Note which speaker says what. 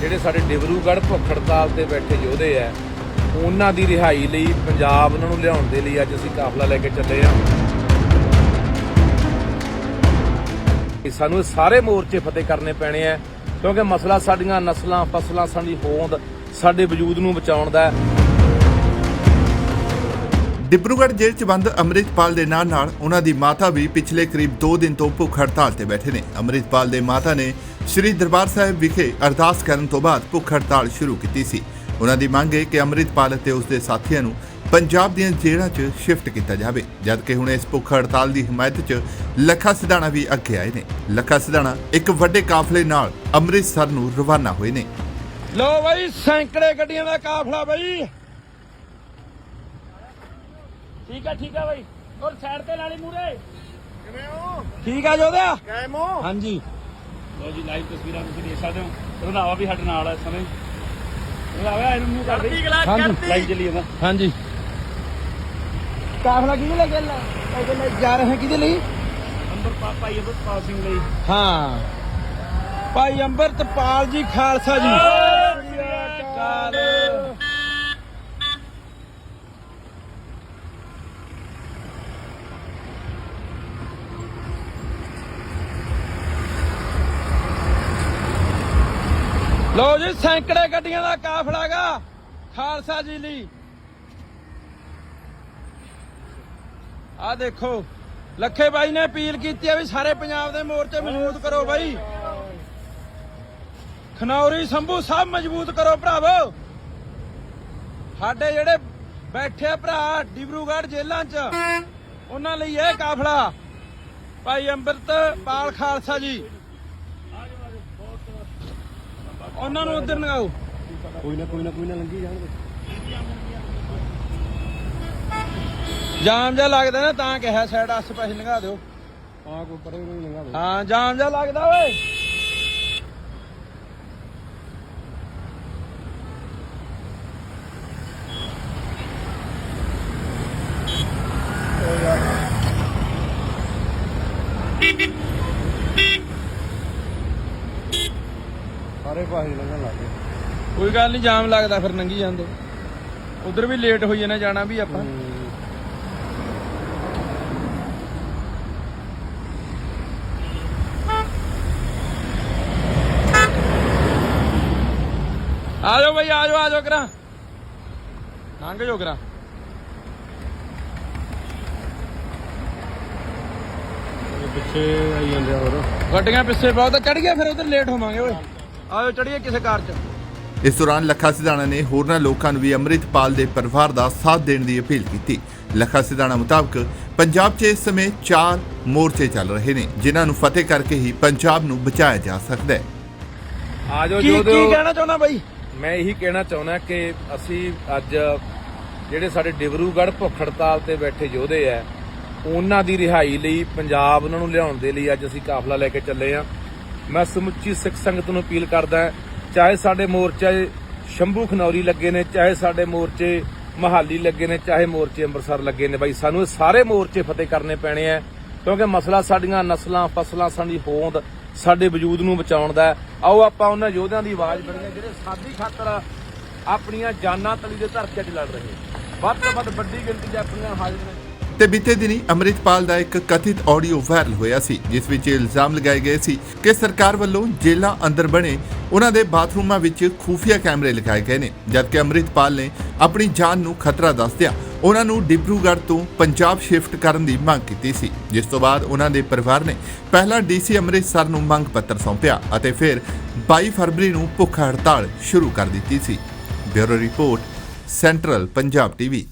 Speaker 1: ਜਿਹੜੇ ਸਾਡੇ ਡਿਬਰੂਗੜ੍ਹ ਭੁੱਖ ਹੜਤਾਲ ਤੇ ਬੈਠੇ ਯੋਧੇ ਆ, ਉਹਨਾਂ ਦੀ ਰਿਹਾਈ ਲਈ ਪੰਜਾਬ ਉਹਨਾਂ ਨੂੰ ਲਿਆਉਣ ਦੇ ਲਈ ਅੱਜ ਅਸੀਂ ਕਾਫਲਾ ਲੈ ਕੇ ਚੱਲੇ ਆ। ਸਾਨੂੰ ਇਹ ਸਾਰੇ ਮੋਰਚੇ ਫਤਿਹ ਕਰਨੇ ਪੈਣੇ ਆ, ਕਿਉਂਕਿ ਮਸਲਾ ਸਾਡੀਆਂ ਨਸਲਾਂ, ਫਸਲਾਂ ਸਾਡੀ ਹੋਂਦ ਸਾਡੇ ਵਜੂਦ ਨੂੰ ਬਚਾਉਣ ਦਾ ਹੈ।
Speaker 2: ਡਿਬਰੂਗੜ੍ਹ ਜੇਲ੍ਹ 'ਚ ਬੰਦ ਅੰਮ੍ਰਿਤਪਾਲ ਦੇ ਨਾਲ ਨਾਲ ਉਹਨਾਂ ਦੀ ਮਾਤਾ ਵੀ ਪਿਛਲੇ ਕਰੀਬ 2 ਦਿਨ ਤੋਂ ਭੁੱਖ ਹੜਤਾਲ ਤੇ ਬੈਠੇ ਨੇ। ਅੰਮ੍ਰਿਤਪਾਲ ਦੇ ਮਾਤਾ ਨੇ ਸ੍ਰੀ ਦਰਬਾਰ ਸਾਹਿਬ ਵਿਖੇ ਅਰਦਾਸ ਕਰਨ ਤੋਂ ਬਾਅਦ ਭੁੱਖ ਹੜਤਾਲ ਸ਼ੁਰੂ ਕੀਤੀ ਸੀ। ਉਹਨਾਂ ਦੀ ਮੰਗ ਹੈ ਕਿ ਅੰਮ੍ਰਿਤਪਾਲ ਅਤੇ ਉਸ ਦੇ ਸਾਥੀਆਂ ਨੂੰ ਪੰਜਾਬ ਦੀਆਂ ਜੇਲ੍ਹਾਂ 'ਚ ਸ਼ਿਫਟ ਕੀਤਾ ਜਾਵੇ, ਜਦਕਿ ਹੁਣ ਇਸ ਭੁੱਖ ਹੜਤਾਲ ਦੀ ਹਮਾਇਤ 'ਚ ਲੱਖਾ ਸਿਧਾਣਾ ਵੀ ਅੱਗੇ ਆਏ ਨੇ। ਲੱਖਾ ਸਿਧਾਣਾ ਇੱਕ ਵੱਡੇ ਕਾਫਲੇ ਨਾਲ ਅੰਮ੍ਰਿਤਸਰ ਨੂੰ ਰਵਾਨਾ ਹੋਏ ਨੇ।
Speaker 3: ਲੋ ਬਾਈ, ਸੈਂਕੜੇ ਗੱਡੀਆਂ ਦਾ ਕਾਫਲਾ ਬਾਈ।
Speaker 4: ਠੀਕ ਆ ਠੀਕ ਆ ਬਾਈ। ਔਰ ਸਾਈਡ ਤੇ ਲਾ ਲਈ ਮੂਰੇ
Speaker 3: ਠੀਕ ਆ ਜੋਦਿਆ
Speaker 1: ਕਾਇਮ ਹੋ?
Speaker 3: ਹਾਂਜੀ।
Speaker 4: ਲੋ ਜੀ ਲਾਈਵ ਤਸਵੀਰਾਂ ਤੁਸੀਂ ਦੇਖ ਸਕਦੇ ਹੋ। ਰੰਧਾਵਾ ਵੀ ਸਾਡੇ ਨਾਲ ਹੈ ਇਸ ਸਮੇਂ। ਰੰਧਾਵਾ ਇਹਨੂੰ ਮੂੰਹ ਕਰ ਦੇ
Speaker 3: ਹਾਂਜੀ।
Speaker 4: ਲਾਈਵ ਚੱਲੀ ਜਾਂਦਾ।
Speaker 3: ਹਾਂਜੀ। ਕਾਫਲਾ ਕਿਹਦੇ ਲਈ ਗੱਲ ਲੈ ਲੈ ਜਾ ਰਹੇ ਹੈ ਕਿਹਦੇ ਲਈ?
Speaker 4: ਅੰਬਰ ਪਾਪਾ ਇਹ ਬਸ ਸਿੰਘ ਲਈ।
Speaker 3: ਹਾਂ। ਭਾਈ ਅੰਮ੍ਰਿਤਪਾਲ ਜੀ ਖਾਲਸਾ ਜੀ। ਲੋ ਜੀ, ਸੈਂਕੜੇ ਗੱਡੀਆਂ ਦਾ ਕਾਫਲਾ ਗਾ ਖਾਲਸਾ ਜੀ ਲਈ। ਆ ਦੇਖੋ, ਲੱਖੇ ਬਾਈ ਨੇ ਅਪੀਲ ਕੀਤੀ ਆ ਵੀ ਸਾਰੇ ਪੰਜਾਬ ਦੇ ਮੋਰਚੇ ਮਜ਼ਬੂਤ ਕਰੋ ਬਾਈ। ਖਨੌਰੀ, ਸੰਭੂ ਸਭ ਮਜ਼ਬੂਤ ਕਰੋ ਭਰਾਵੋ। ਸਾਡੇ ਜਿਹੜੇ ਬੈਠੇ ਭਰਾ, ਡਿਬਰੂਗੜ੍ਹ ਜੇਲ੍ਹਾਂ 'ਚ, ਉਹਨਾਂ ਲਈ ਇਹ ਕਾਫਲਾ। ਭਾਈ ਅੰਮ੍ਰਿਤਪਾਲ ਖਾਲਸਾ ਜੀ। ਉਹਨਾਂ ਨੂੰ ਉਧਰ ਨਗਾਓ
Speaker 5: ਕੋਈ ਨਾ ਕੋਈ ਨਾ ਕੋਈ ਨਾ ਲੰਗੀ ਜਾਣਗੇ।
Speaker 3: ਜਾਮ ਜਿਹਾ ਲੱਗਦਾ ਨਾ ਤਾਂ ਕਿਹਾ ਸਾਈਡ ਆਸ ਪਾਸੇ ਲੰਘਾ ਦਿਓ।
Speaker 5: ਆ ਕੋਈ ਪਰੇ ਕੋਈ ਲੰਗਾ ਦੇ
Speaker 3: ਹਾਂ ਜਾਮ ਜਿਹਾ ਲੱਗਦਾ ਓਏ।
Speaker 5: ਸਾਰੇ ਪਾਸੇ ਲੰਗਣ ਲੱਗ ਗਏ।
Speaker 3: ਕੋਈ ਗੱਲ ਨਹੀਂ ਜਾਮ ਲੱਗਦਾ ਫਿਰ ਨੰਗੀ ਜਾਂਦੇ। ਉਧਰ ਵੀ ਲੇਟ ਹੋਈ ਜਾਣਾ ਜਾਣਾ ਵੀ ਆਪਾਂ। ਆ ਜਾਓ ਬਈ ਆ ਜਾਓ ਆ ਜਾਓ ਕਰਾ। ਲੰਘ ਜਾਓ ਕਰਾ।
Speaker 5: ਪਿੱਛੇ ਆਈ ਜਾਂਦੇ ਹੋਰ।
Speaker 3: ਗੱਡੀਆਂ ਪਿੱਛੇ ਬਹੁਤ ਚੜ ਗਿਆ ਫਿਰ ਉਧਰ ਲੇਟ ਹੋਵਾਂਗੇ ਓਏ। ਆਜੋ ਚੜੀਏ ਕਿਸੇ ਕਾਰ 'ਚ।
Speaker 2: ਇਸ ਦੌਰਾਨ ਲੱਖਾ ਸਿਧਾਣਾ ਨੇ ਹੋਰਨਾਂ ਲੋਕਾਂ ਨੂੰ ਵੀ ਅੰਮ੍ਰਿਤਪਾਲ ਦੇ ਪਰਿਵਾਰ ਦਾ ਸਾਥ ਦੇਣ ਦੀ ਅਪੀਲ ਕੀਤੀ। ਲੱਖਾ ਸਿਧਾਣਾ ਮੁਤਾਬਕ ਪੰਜਾਬ 'ਚ ਇਸ ਸਮੇਂ ਚਾਰ ਮੋਰਚੇ ਚੱਲ ਰਹੇ ਨੇ ਜਿਨ੍ਹਾਂ ਨੂੰ ਫਤਿਹ ਕਰਕੇ ਹੀ ਪੰਜਾਬ ਨੂੰ ਬਚਾਇਆ ਜਾ ਸਕਦਾ ਹੈ।
Speaker 1: ਆਜੋ
Speaker 3: ਕੀ ਕੀ ਕਹਿਣਾ ਚਾਹੁੰਦਾ ਬਾਈ?
Speaker 1: ਮੈਂ ਇਹੀ ਕਹਿਣਾ ਚਾਹੁੰਦਾ ਕਿ ਅਸੀਂ ਅੱਜ ਜਿਹੜੇ ਸਾਡੇ ਡਿਬਰੂਗੜ੍ਹ ਭੁੱਖ ਹੜਤਾਲ ਤੇ ਬੈਠੇ ਯੋਧੇ ਆ ਉਹਨਾਂ ਦੀ ਰਿਹਾਈ ਲਈ ਪੰਜਾਬ ਉਹਨਾਂ ਨੂੰ ਲਿਆਉਣ ਦੇ ਲਈ ਅੱਜ ਅਸੀਂ ਕਾਫਲਾ ਲੈ ਕੇ ਚੱਲੇ ਆ। ਮੈਂ ਸਮੁੱਚੀ ਸਿੱਖ ਸੰਗਤ ਨੂੰ ਅਪੀਲ ਕਰਦਾ ਚਾਹੇ ਸਾਡੇ ਮੋਰਚੇ ਸ਼ੰਭੂ ਖਨੌਰੀ ਲੱਗੇ ਨੇ, ਚਾਹੇ ਸਾਡੇ ਮੋਰਚੇ ਮਹਾਲੀ ਲੱਗੇ ਨੇ, ਚਾਹੇ ਮੋਰਚੇ ਅੰਮ੍ਰਿਤਸਰ ਲੱਗੇ ਨੇ, ਬਾਈ ਸਾਨੂੰ ਇਹ ਸਾਰੇ ਮੋਰਚੇ ਫਤਿਹ ਕਰਨੇ ਪੈਣੇ ਆ, ਕਿਉਂਕਿ ਮਸਲਾ ਸਾਡੀਆਂ ਨਸਲਾਂ, ਫਸਲਾਂ, ਸਾਡੀ ਹੋਂਦ ਸਾਡੇ ਵਜੂਦ ਨੂੰ ਬਚਾਉਣ ਦਾ ਆਓ ਆਪਾਂ ਉਹਨਾਂ ਯੋਧਿਆਂ ਦੀ ਆਵਾਜ਼ ਬਣੀਏ, ਜਿਹੜੇ ਸਾਡੀ ਖਾਤਰ ਆਪਣੀਆਂ ਜਾਨਾਂ ਤਲੀ ਦੇ ਧਰਕੇ 'ਚ ਲੜ ਰਹੇ ਵੱਧ ਤੋਂ ਵੱਧ ਵੱਡੀ ਗਿਣਤੀ 'ਚ ਆਪਣੀਆਂ ਹਾਜ਼ਰ ਨੇ।
Speaker 2: ਤੇ ਬੀਤੇ ਦਿਨੀ ਅੰਮ੍ਰਿਤਪਾਲ ਦਾ ਇੱਕ ਕਥਿਤ ਆਡੀਓ ਵਾਇਰਲ ਹੋਇਆ ਸੀ, ਜਿਸ ਵਿੱਚ ਇਲਜ਼ਾਮ ਲਗਾਏ ਗਏ ਸੀ ਕਿ ਸਰਕਾਰ ਵੱਲੋਂ ਜੇਲ੍ਹਾਂ ਅੰਦਰ ਬਣੇ ਉਹਨਾਂ ਦੇ ਬਾਥਰੂਮਾਂ ਵਿੱਚ ਖੂਫੀਆ ਕੈਮਰੇ ਲਗਾਏ ਗਏ ਨੇ, ਜਦਕਿ ਅੰਮ੍ਰਿਤਪਾਲ ਨੇ ਆਪਣੀ ਜਾਨ ਨੂੰ ਖਤਰਾ ਦੱਸਦਿਆਂ ਉਹਨਾਂ ਨੂੰ ਡਿਬਰੂਗੜ੍ਹ ਤੋਂ ਪੰਜਾਬ ਸ਼ਿਫਟ ਕਰਨ ਦੀ ਮੰਗ ਕੀਤੀ ਸੀ, ਜਿਸ ਤੋਂ ਬਾਅਦ ਉਹਨਾਂ ਦੇ ਪਰਿਵਾਰ ਨੇ ਪਹਿਲਾਂ ਡੀਸੀ ਅੰਮ੍ਰਿਤਸਰ ਨੂੰ ਮੰਗ ਪੱਤਰ ਸੌਂਪਿਆ ਅਤੇ ਫਿਰ 22 ਫਰਵਰੀ ਨੂੰ ਭੁੱਖ ਹੜਤਾਲ ਸ਼ੁਰੂ ਕਰ ਦਿੱਤੀ ਸੀ। Bureau report, central Punjab TV.